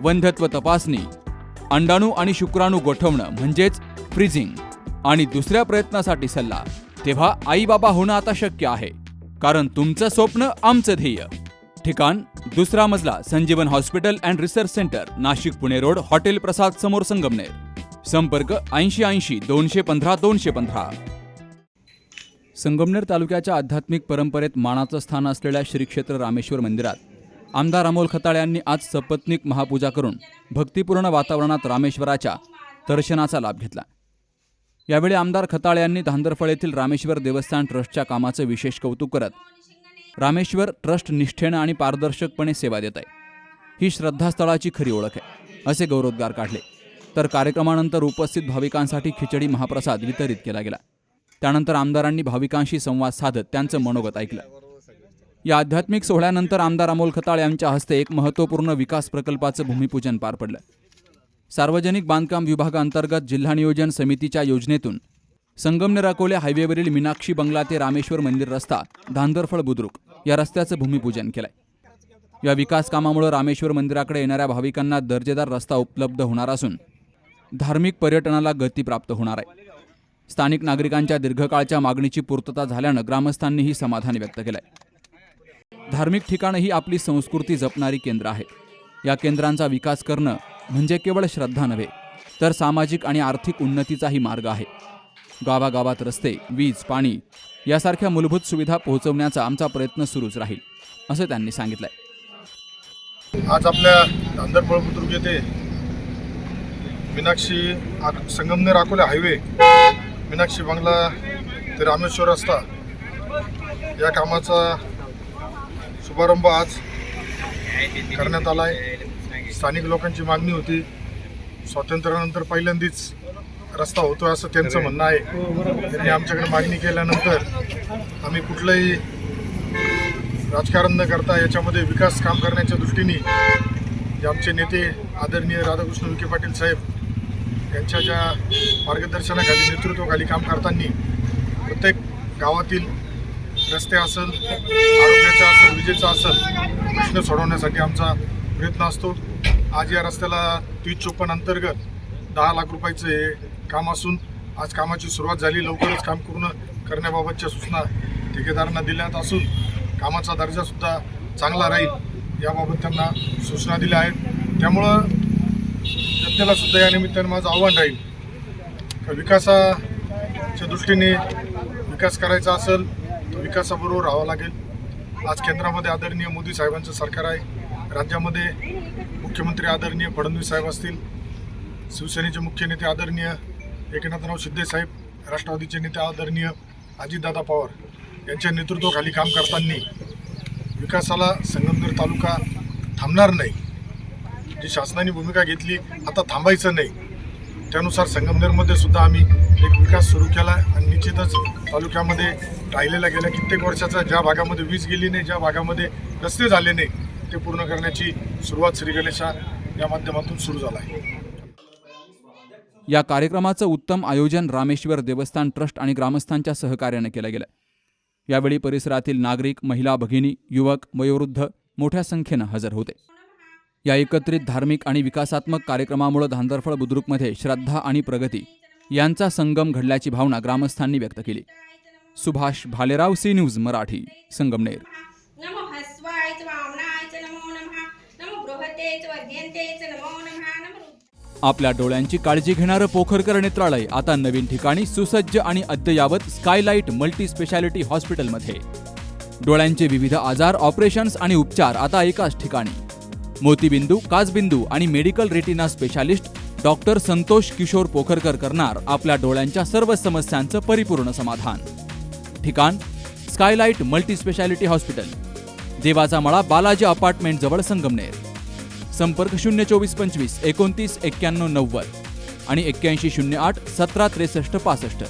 वंध्यत्व तपासणी अंडाणू आणि शुक्राणू गोठवणं म्हणजेच फ्रीजिंग आणि दुसऱ्या प्रयत्नासाठी सल्ला तेव्हा आई बाबा होणं आता शक्य आहे कारण तुमचं स्वप्न आमचं ध्येय. ठिकाण दुसरा मजला Sanjeevan hospital and research centre Nashik Pune road hotel Prasad समोर संगमनेर. संपर्क ऐंशी ऐंशी दोनशे पंधरा दोनशे पंधरा. संगमनेर तालुक्याच्या आध्यात्मिक परंपरेत मानाचं स्थान असलेल्या श्री क्षेत्र रामेश्वर मंदिरात आमदार अमोल खताळे यांनी आज सपत्नीक महापूजा करून भक्तिपूर्ण वातावरणात रामेश्वराच्या दर्शनाचा लाभ घेतला. यावेळी आमदार खताळे यांनी धांदरफळ येथील रामेश्वर देवस्थान ट्रस्टच्या कामाचं विशेष कौतुक करत रामेश्वर ट्रस्ट निष्ठेनं आणि पारदर्शकपणे सेवा देत आहे. ही श्रद्धास्थळाची खरी ओळख आहे असे गौरवोद्गार काढले. तर कार्यक्रमानंतर उपस्थित भाविकांसाठी खिचडी महाप्रसाद वितरित केला गेला. त्यानंतर आमदारांनी भाविकांशी संवाद साधत त्यांचं मनोगत ऐकलं. या आध्यात्मिक सोहळ्यानंतर आमदार अमोल खताळ यांच्या हस्ते एक महत्त्वपूर्ण विकास प्रकल्पाचं भूमिपूजन पार पडलं. सार्वजनिक बांधकाम विभागाअंतर्गत जिल्हा नियोजन समितीच्या योजनेतून संगमनेर अकोले हायवेवरील मीनाक्षी बंगला ते रामेश्वर मंदिर रस्ता धांदरफळ बुद्रुक या रस्त्याचं भूमिपूजन केलंय. या विकास कामामुळे रामेश्वर मंदिराकडे येणाऱ्या भाविकांना दर्जेदार रस्ता उपलब्ध होणार असून धार्मिक पर्यटनाला गती प्राप्त होणार आहे. स्थानिक नागरिकांच्या दीर्घकाळच्या मागणीची पूर्तता झाल्यानं ग्रामस्थांनीही समाधान व्यक्त केलं आहे धार्मिक ठिकाणं ही आपली संस्कृती जपणारी केंद्र आहेत. या केंद्रांचा विकास करणं म्हणजे केवळ श्रद्धा नव्हे तर सामाजिक आणि आर्थिक उन्नतीचाही मार्ग आहे. गावागावात रस्ते वीज पाणी यासारख्या मूलभूत सुविधा पोहोचवण्याचा आमचा प्रयत्न सुरूच राहील असं त्यांनी सांगितलंय. आज आपल्या नांदर बळबुद्रुक येथे मीनाक्षी संगमनेर अकोले हायवे मीनाक्षी बंगला ते रामेश्वर रस्ता या कामाचा शुभारंभ आज करण्यात आला आहे स्थानिक लोकांची मागणी होती. स्वातंत्र्यानंतर पहिल्यांदाच रस्ता होतो असं त्यांचं म्हणणं आहे. त्यांनी आमच्याकडे मागणी केल्यानंतर आम्ही कुठलंही राजकारण न करता याच्यामध्ये विकास काम करण्याच्या दृष्टीने जे आमचे नेते आदरणीय राधाकृष्ण विखे पाटील साहेब यांच्या ज्या मार्गदर्शनाखाली नेतृत्वाखाली काम करताना प्रत्येक गावातील रस्ते असेल आरोग्याचा असेल विजेचा असेल प्रश्न सोडवण्यासाठी आमचा प्रयत्न असतो. आज या रस्त्याला तीस चोपन्न अंतर्गत दहा लाख रुपयाचं हे काम असून आज कामाची सुरुवात झाली लवकरच काम पूर्ण करण्याबाबतच्या सूचना ठेकेदारांना दिल्यात असून कामाचा दर्जासुद्धा चांगला राहील याबाबत त्यांना सूचना दिल्या आहेत. त्यामुळं जनतेला सुद्धा या निमित्तानं माझं आव्हान राहील. विकासाच्या दृष्टीने विकास करायचा असेल विकासाबरोबर राहावं लागेल. आज केंद्रामध्ये आदरणीय मोदी साहेबांचं सरकार आहे. राज्यामध्ये मुख्यमंत्री आदरणीय फडणवीस साहेब असतील. शिवसेनेचे मुख्य नेते आदरणीय एकनाथराव शिंदे साहेब राष्ट्रवादीचे नेते आदरणीय अजितदादा पवार यांच्या नेतृत्वाखाली काम करताना विकासाला संगमनेर तालुका थांबणार नाही. जी शासनाने भूमिका घेतली आता थांबायचं नाही. त्यानुसार संगमनेरमध्ये सुद्धा आम्ही एक विकास सुरू केला आणि निश्चितच तालुक्यामध्ये राहिलेला गेल्या कित्येक वर्षाचा ज्या भागामध्ये वीज गेली नाही ज्या भागामध्ये रस्ते झाले नाही ते पूर्ण करण्याची सुरुवात श्री गणेशा या माध्यमातून सुरू झाला आहे या कार्यक्रमाचं उत्तम आयोजन रामेश्वर देवस्थान ट्रस्ट आणि ग्रामस्थांच्या सहकार्यानं केलं गेलं. यावेळी परिसरातील नागरिक महिला भगिनी युवक वयोवृद्ध मोठ्या संख्येनं हजर होते. या एकत्रित धार्मिक आणि विकासात्मक कार्यक्रमामुळे धांदरफळ बुद्रुकमध्ये श्रद्धा आणि प्रगती यांचा संगम घडल्याची भावना ग्रामस्थांनी व्यक्त केली. Subhash Bhalerao C news Marathi Sangamner. आपल्या डोळ्यांची काळजी घेणारं पोखरकर नेत्रालय आता नवीन ठिकाणी सुसज्ज आणि अद्ययावत स्कायलाइट मल्टी स्पेशालिटी हॉस्पिटलमध्ये. डोळ्यांचे विविध आजार ऑपरेशन्स आणि उपचार आता एकाच ठिकाणी. मोतीबिंदू काचबिंदू आणि medical retina specialist doctor Santosh Kishor Pokharkar करणार आपल्या डोळ्यांच्या सर्व समस्यांचं परिपूर्ण समाधान. ठिकाण स्कायलाइट मल्टीस्पेशालिटी हॉस्पिटल देवाचा मळा बालाजी अपार्टमेंट जवळ संगमनेर. संपर्क शून्य चोवीस पंचवीस एकोणतीस एक्क्याण्णव नव्वद आणि एक्क्याऐंशी शून्य आठ सतरा त्रेसष्ट पासष्ट.